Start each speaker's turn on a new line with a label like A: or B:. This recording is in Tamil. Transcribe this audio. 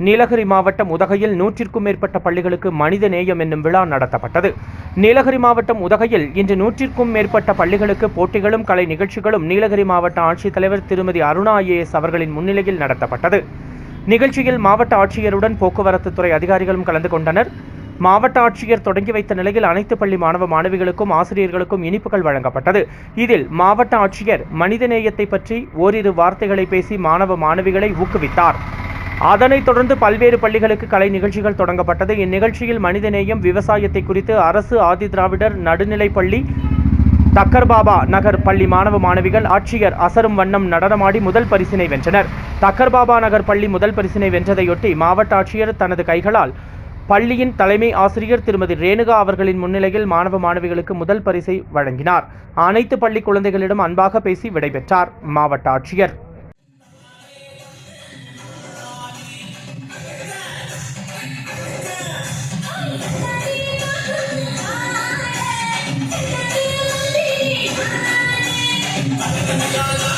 A: நீலகிரி மாவட்டம் உதகையில் நூற்றிற்கும் மேற்பட்ட பள்ளிகளுக்கு மனித நேயம் என்னும் விழா நடத்தப்பட்டது. நீலகிரி மாவட்டம் உதகையில் இன்று நூற்றிற்கும் மேற்பட்ட பள்ளிகளுக்கு போட்டிகளும் கலை நிகழ்ச்சிகளும் நீலகிரி மாவட்ட ஆட்சித்தலைவர் திருமதி அருணா ஐஏஎஸ் அவர்களின் முன்னிலையில் நடத்தப்பட்டது. நிகழ்ச்சியில் மாவட்ட ஆட்சியருடன் போக்குவரத்து துறை அதிகாரிகளும் கலந்து கொண்டனர். மாவட்ட ஆட்சியர் தொடங்கி வைத்த நிலையில் அனைத்து பள்ளி மாணவ மாணவிகளுக்கும் ஆசிரியர்களுக்கும் இனிப்புகள் வழங்கப்பட்டது. இதில் மாவட்ட ஆட்சியர் மனிதநேயத்தை பற்றி ஓரிரு வார்த்தைகளை பேசி மாணவ மாணவிகளை ஊக்குவித்தார். அதனைத் தொடர்ந்து பல்வேறு பள்ளிகளுக்கு கலை நிகழ்ச்சிகள் தொடங்கப்பட்டது. இந்நிகழ்ச்சியில் மனிதநேயம் விவசாயத்தை குறித்து அரசு ஆதிதிராவிடர் நடுநிலைப் பள்ளி தக்கர்பாபா நகர் பள்ளி மாணவ மாணவிகள் ஆட்சியர் அசரும் வண்ணம் நடனமாடி முதல் பரிசினை வென்றனர். தக்கர் பாபா நகர் பள்ளி முதல் பரிசினை வென்றதையொட்டி மாவட்ட ஆட்சியர் தனது கைகளால் பள்ளியின் தலைமை ஆசிரியர் திருமதி ரேணுகா அவர்களின் முன்னிலையில் மாணவ மாணவிகளுக்கு முதல் பரிசை வழங்கினார். அனைத்து பள்ளி குழந்தைகளிடம் அன்பாக பேசி விடைபெற்றார் மாவட்ட ஆட்சியர்.
B: Yeah.